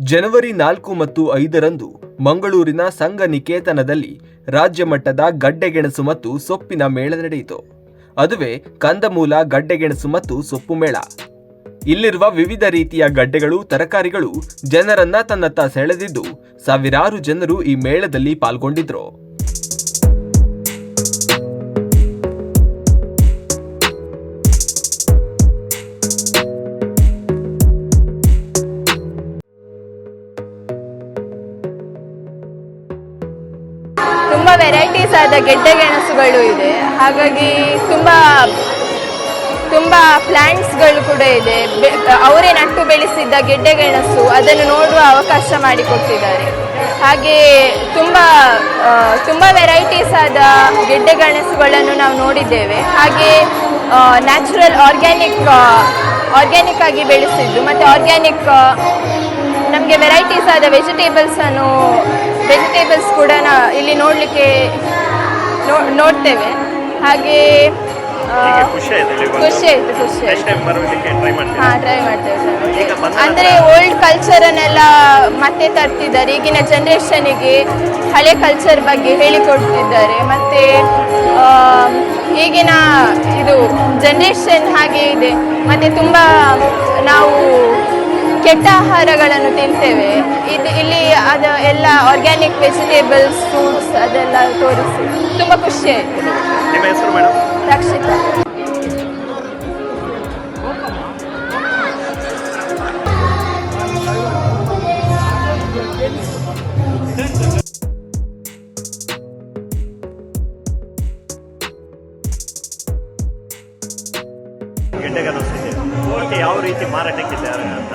ಜನವರಿ ನಾಲ್ಕು ಮತ್ತು ಐದರಂದು ಮಂಗಳೂರಿನ ಸಂಘ ನಿಕೇತನದಲ್ಲಿ ರಾಜ್ಯ ಮಟ್ಟದ ಗಡ್ಡೆಗೆಣಸು ಮತ್ತು ಸೊಪ್ಪಿನ ಮೇಳ ನಡೆಯಿತು. ಅದುವೇ ಕಂದಮೂಲ ಗಡ್ಡೆಗೆಣಸು ಮತ್ತು ಸೊಪ್ಪು ಮೇಳ. ಇಲ್ಲಿರುವ ವಿವಿಧ ರೀತಿಯ ಗಡ್ಡೆಗಳು, ತರಕಾರಿಗಳು ಜನರನ್ನ ತನ್ನತ್ತ ಸೆಳೆದಿದ್ದು ಸಾವಿರಾರು ಜನರು ಈ ಮೇಳದಲ್ಲಿ ಪಾಲ್ಗೊಂಡಿದ್ರು. ವೆರೈಟೀಸ್ ಆದ ಗೆಡ್ಡೆ ಗೆಣಸುಗಳು ಇದೆ. ಹಾಗಾಗಿ ತುಂಬ ತುಂಬ ಪ್ಲ್ಯಾಂಟ್ಸ್ಗಳು ಕೂಡ ಇದೆ. ಅವರೇ ನಟ್ಟು ಬೆಳೆಸಿದ್ದ ಗೆಡ್ಡೆ ಗೆಣಸು ಅದನ್ನು ನೋಡುವ ಅವಕಾಶ ಮಾಡಿಕೊಟ್ಟಿದ್ದಾರೆ. ಹಾಗೆ ತುಂಬ ತುಂಬ ವೆರೈಟೀಸ್ ಆದ ಗೆಡ್ಡೆ ಗೆಣಸುಗಳನ್ನು ನಾವು ನೋಡಿದ್ದೇವೆ. ಹಾಗೆ ನ್ಯಾಚುರಲ್ ಆರ್ಗ್ಯಾನಿಕ್ ಆರ್ಗ್ಯಾನಿಕ್ ಆಗಿ ಬೆಳೆಸಿದ್ದು, ಮತ್ತು ಆರ್ಗ್ಯಾನಿಕ್ ನಮಗೆ ವೆರೈಟೀಸ್ ಆದ ವೆಜಿಟೇಬಲ್ಸ್ ಅನ್ನು ವೆಜಿಟೇಬಲ್ಸ್ ಕೂಡ ನಾ- ಇಲ್ಲಿ ನೋಡಲಿಕ್ಕೆ ನೋಡ್ತೇವೆ. ಹಾಗೆ ಖುಷಿ ಆಯ್ತು. ಖುಷಿ ಹಾ ಟ್ರೈ ಮಾಡ್ತೇವೆ ಸರ್. ಮಾಡ್ತೇವೆ. ಅಂದ್ರೆ ಓಲ್ಡ್ ಕಲ್ಚರನ್ನೆಲ್ಲ ಮತ್ತೆ ತರ್ತಿದ್ದಾರೆ. ಈಗಿನ ಜನ್ರೇಷನಿಗೆ ಹಳೆ ಕಲ್ಚರ್ ಬಗ್ಗೆ ಹೇಳಿಕೊಡ್ತಿದ್ದಾರೆ ಮತ್ತೆ ಈಗಿನ ಇದು ಜನ್ರೇಷನ್ ಹಾಗೆ ಇದೆ. ಮತ್ತೆ ತುಂಬ ನಾವು ಕೆಟ್ಟ ಆಹಾರಗಳನ್ನು ತಿಂತೇವೆ. ಇದು ಇಲ್ಲಿ ಅದು ಎಲ್ಲ ಆರ್ಗ್ಯಾನಿಕ್ ವೆಜಿಟೇಬಲ್ಸ್ ಫ್ರೂಟ್ಸ್ ಅದೆಲ್ಲ ತೋರಿಸಿ. ತುಂಬ ಖುಷಿ ಆಯಿತು. ನಿಮ್ಮ ಹೆಸರು ಮೇಡಮ್? ರಕ್ಷಿತಾ. ಯಾವ ರೀತಿ ಮಾರಾಟಕ್ಕಿದ್ದಾರೆ ಅಂತ.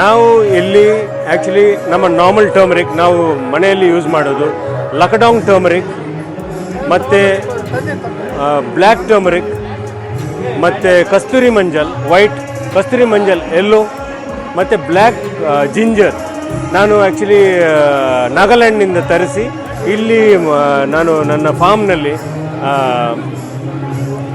ನಾವು ಇಲ್ಲಿ ಆ್ಯಕ್ಚುಲಿ ನಮ್ಮ ನಾರ್ಮಲ್ ಟರ್ಮರಿಕ್ ನಾವು ಮನೆಯಲ್ಲಿ ಯೂಸ್ ಮಾಡೋದು. ಲಕಡಾಂಗ್ ಟರ್ಮರಿಕ್ ಮತ್ತು ಬ್ಲ್ಯಾಕ್ ಟರ್ಮರಿಕ್ ಮತ್ತು ಕಸ್ತೂರಿ ಮಂಜಲ್ ವೈಟ್ ಕಸ್ತೂರಿ ಮಂಜಲ್ ಎಲ್ಲೋ ಮತ್ತು ಬ್ಲ್ಯಾಕ್ ಜಿಂಜರ್ ನಾನು ಆ್ಯಕ್ಚುಲಿ ನಾಗಾಲ್ಯಾಂಡ್ನಿಂದ ತರಿಸಿ, ಇಲ್ಲಿ ನಾನು ನನ್ನ ಫಾರ್ಮ್ನಲ್ಲಿ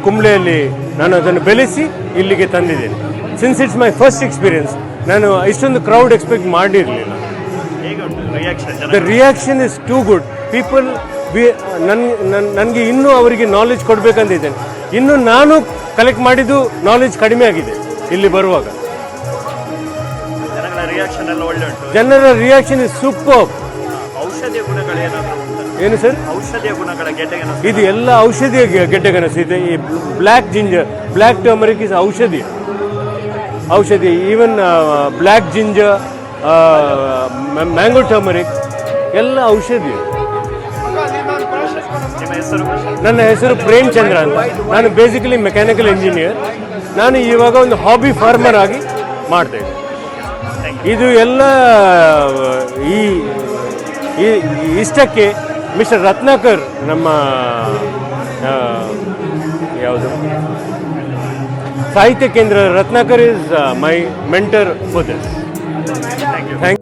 ಕುಂಬ್ಳೆಯಲ್ಲಿ ನಾನು ಅದನ್ನು ಬೆಳೆಸಿ ಇಲ್ಲಿಗೆ ತಂದಿದ್ದೇನೆ. Since it's my first experience ನಾನು ಇಷ್ಟೊಂದು ಕ್ರೌಡ್ ಎಕ್ಸ್ಪೆಕ್ಟ್ ಮಾಡಿರಲಿಲ್ಲ. The reaction is too good people we ನನ್ ನನಗೆ ಇನ್ನೂ ಅವರಿಗೆ ನಾಲೆಜ್ ಕೊಡಬೇಕಂತಿದ್ದೇನೆ. ಇನ್ನು ನಾನು ಕಲೆಕ್ಟ್ ಮಾಡಿದ್ದು ನಾಲೆಜ್ ಕಡಿಮೆ ಆಗಿದೆ ಇಲ್ಲಿ ಬರುವಾಗ. ಜನರ ರಿಯಾಕ್ಷನ್ ಇಸ್ ಸೂಪರ್ ಔಷಧಿಯ ಏನು ಸರ್? ಔಷಧಿಯ ಗುಣಗಳ ಇದು ಎಲ್ಲ ಔಷಧಿಯ ಗೆಡ್ಡೆಗನಸು ಗೆಡ್ಡೆಗೆಣಸು. ಇದೆ ಈ black ginger black turmeric is ಔಷಧಿ ಔಷಧಿ even black ginger mango turmeric ಎಲ್ಲ ಔಷಧಿ. ನನ್ನ ಹೆಸರು ಪ್ರೇಮ್ ಚಂದ್ರ ಅಂತ. ನಾನು ಬೇಸಿಕಲಿ ಮೆಕ್ಯಾನಿಕಲ್ ಇಂಜಿನಿಯರ್ ನಾನು ಇವಾಗ ಒಂದು ಹಾಬಿ ಫಾರ್ಮರ್ ಆಗಿ ಮಾಡ್ತೇನೆ ಇದು ಎಲ್ಲ, ಈ- ಇಷ್ಟಕ್ಕೆ ಮಿಸ್ಟರ್ ರತ್ನಾಕರ್ ನಮ್ಮ Sahitya Kendra Ratnakar is uh, my mentor for this. Thank you. Thank